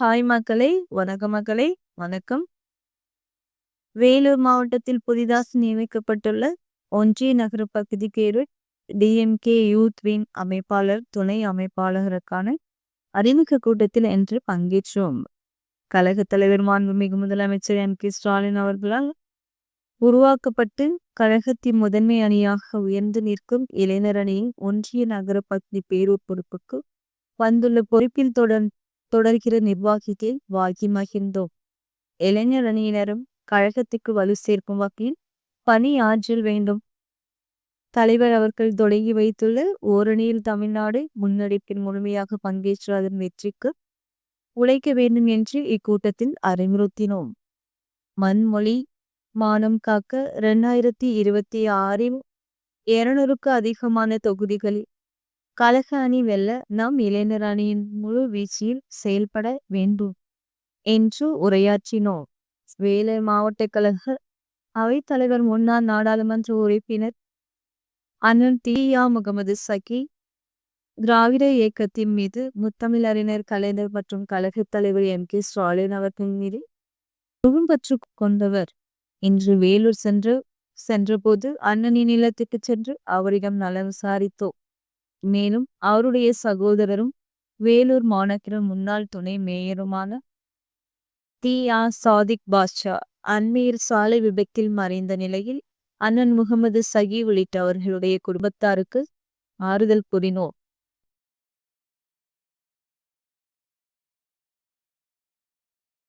Hi மக்களே! வணக்க மக்களே! வணக்கம். வேலூர் மாவட்டத்தில் புதிதாக நியமிக்கப்பட்டுள்ள ஒன்றிய நகர பகுதிக்கேறு டிஎம்கே யூத் விங் அமைப்பாளர், துணை அமைப்பாளருக்கான அறிமுக கூட்டத்தில் இன்று பங்கேற்றோம். கழகத் தலைவர் மாண்புமிகு முதலமைச்சர் எம். கே. ஸ்டாலின் அவர்களால் உருவாக்கப்பட்டு கழகத்தின் முதன்மை அணியாக உயர்ந்து நிற்கும் இளைஞர் அணியின் ஒன்றிய நகர பகுதி பேரூர் பொறுப்புக்கு வந்துள்ள பொறுப்பில் தொடர் தொடர்கிற நிர்வாகிகள் வாகி மகிழ்ந்தோம். இளைஞர் அணியினரும் கழகத்துக்கு வலு சேர்க்கும் வகையில் பணி ஆற்றல் வேண்டும். தலைவர் அவர்கள் தொடங்கி வைத்துள்ள ஓரணியில் தமிழ்நாடு முன்னெடுப்பில் முழுமையாக பங்கேற்று அதன் வெற்றிக்கு உழைக்க வேண்டும் என்று இக்கூட்டத்தில் அறிவுறுத்தினோம். மண்மொழி மானம் காக்க இரண்டாயிரத்தி இருபத்தி ஆறில் இருநூறுக்கு அதிகமான தொகுதிகளில் கழக அணி வெல்ல நம் இளைஞர் அணியின் முழு வீச்சில் செயல்பட வேண்டும் என்று உரையாற்றினோம். வேலை மாவட்ட கழக அவைத்தலைவர் முன்னாள் நாடாளுமன்ற உறுப்பினர் அண்ணன் தீயா முகமது சகி திராவிட இயக்கத்தின் மீது முத்தமிழறிஞர் கலைஞர் மற்றும் கழகத் தலைவர் எம். கே. ஸ்டாலின் அவர்கள் மீது குறும்பற்று கொண்டவர். இன்று வேலூர் சென்று சென்றபோது அண்ணனின் இல்லத்துக்கு சென்று அவரிடம் நலம் விசாரித்தோம். மேலும் அவருடைய சகோதரரும் வேலூர் மாநகர முன்னாள் துணை மேயருமான டி ஆர் சாதிக் பாட்ஷா அண்மையில் சாலை விபத்தில் மறைந்த நிலையில் அண்ணன் முகமது சகி உள்ளிட்டவர்களுடைய குடும்பத்தாருக்கு ஆறுதல் கூறினோம்.